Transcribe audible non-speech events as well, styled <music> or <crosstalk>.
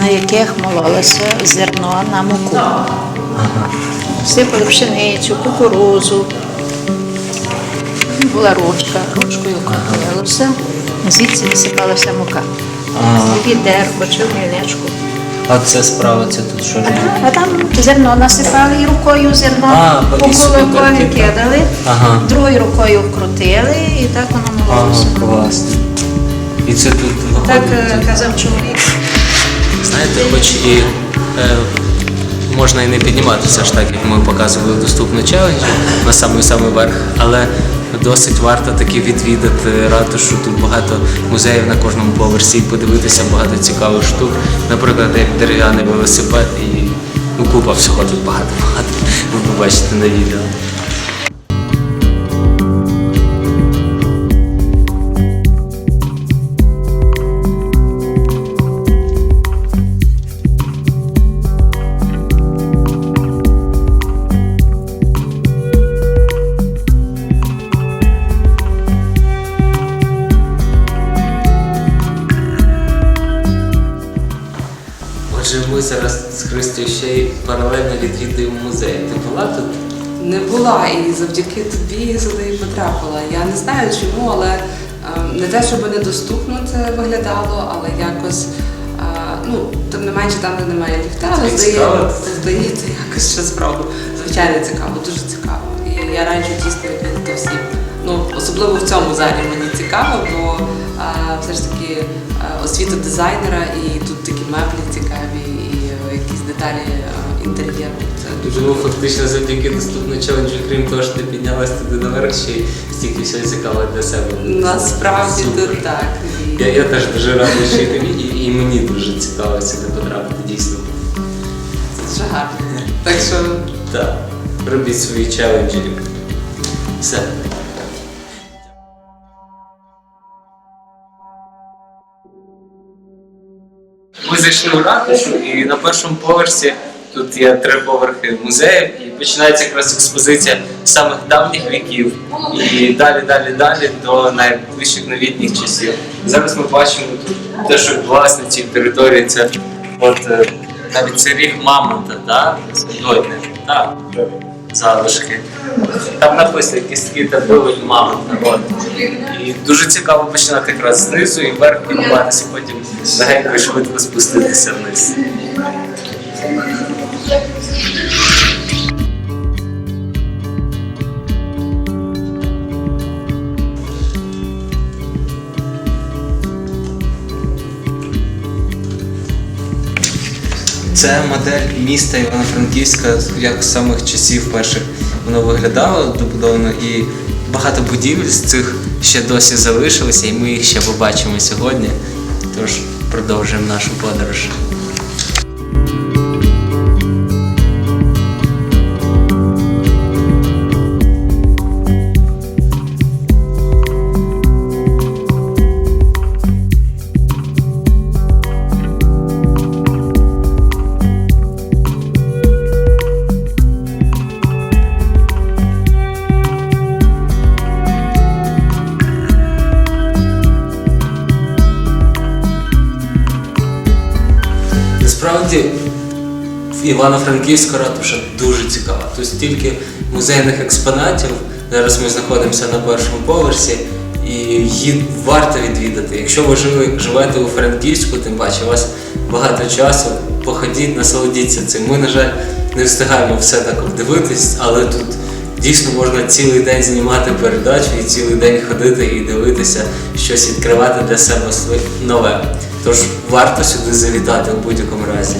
на яких мололося зерно на муку. Сипали пшеницю, кукурузу. Була ручка, ручкою крутилося, звідси висипалася мука. А, Відерко чи мільничку. а це справа, це тут що? А там зерно насипали і рукою зерно перекидали. кидали, Ага. другою рукою вкрутили і так воно Ага, мололося. класно. І це тут виходить. е, казав чоловік. Знаєте, хоч і е, можна і не підніматися ж так, як ми показували доступно челенджі на самий самий верх, але досить варто таки відвідати ратушу. Тут багато музеїв на кожному поверсі і подивитися багато цікавих штук. Наприклад, як дерев'яний велосипед і ну, купа всього тут багато-багато. Ви побачите на відео. Отже, ми зараз з Христю ще й паралельно відвідуємо музей. Ти була тут? Не була і завдяки тобі сюди і потрапила. Я не знаю чому, але е, не те, щоб недоступно це виглядало, але якось, е, ну, тим не менше там, де немає ліфта, але здається, здається, <laughs> якось що справді. Звичайно, цікаво, дуже цікаво. І я раджу дійсно відвідати всім. Ну, особливо в цьому залі мені цікаво, бо все ж таки освіта дизайнера і тут такі меблі цікаві, і е, якісь деталі е, інтер'єру. Ну, фактично завдяки доступно челенджу, крім того, що ти піднялась туди наверх, ще й стільки всього цікавого для себе. Насправді Супер. тут так. Я, я теж дуже радий, що і тобі, і, і мені дуже цікаво сюди потрапити, дійсно. Це дуже гарно. Так що Так, робіть свої челенджі. Все. Ми зайшли в ратушу і на першому поверсі тут є три поверхи музеїв і починається якраз експозиція самих давніх віків і далі, далі, далі до найближчих новітніх часів. Зараз ми бачимо тут те, що на цій території. Це от е, навіть це ріг мамонта, да? Так, залишки. Там написано якісь такі били мамонта. От. І дуже цікаво починати якраз знизу і вверх підніматися, потім легенько і швидко спуститися вниз. Це модель міста Івано-Франківська, як з самих часів перших воно виглядало добудовано, і багато будівель з цих ще досі залишилося, і ми їх ще побачимо сьогодні. Тож продовжуємо нашу подорож. Насправді Івано-Франківська ратуша дуже цікава. Тут стільки музейних експонатів. Зараз ми знаходимося на першому поверсі, і її варто відвідати. Якщо ви живете у Франківську, тим паче у вас багато часу, походіть, насолодіться цим. Ми, на жаль, не встигаємо все так обдивитись, але тут дійсно можна цілий день знімати передачу і цілий день ходити і дивитися, щось відкривати для себе нове. Тож варто сюди завітати у будь-якому разі.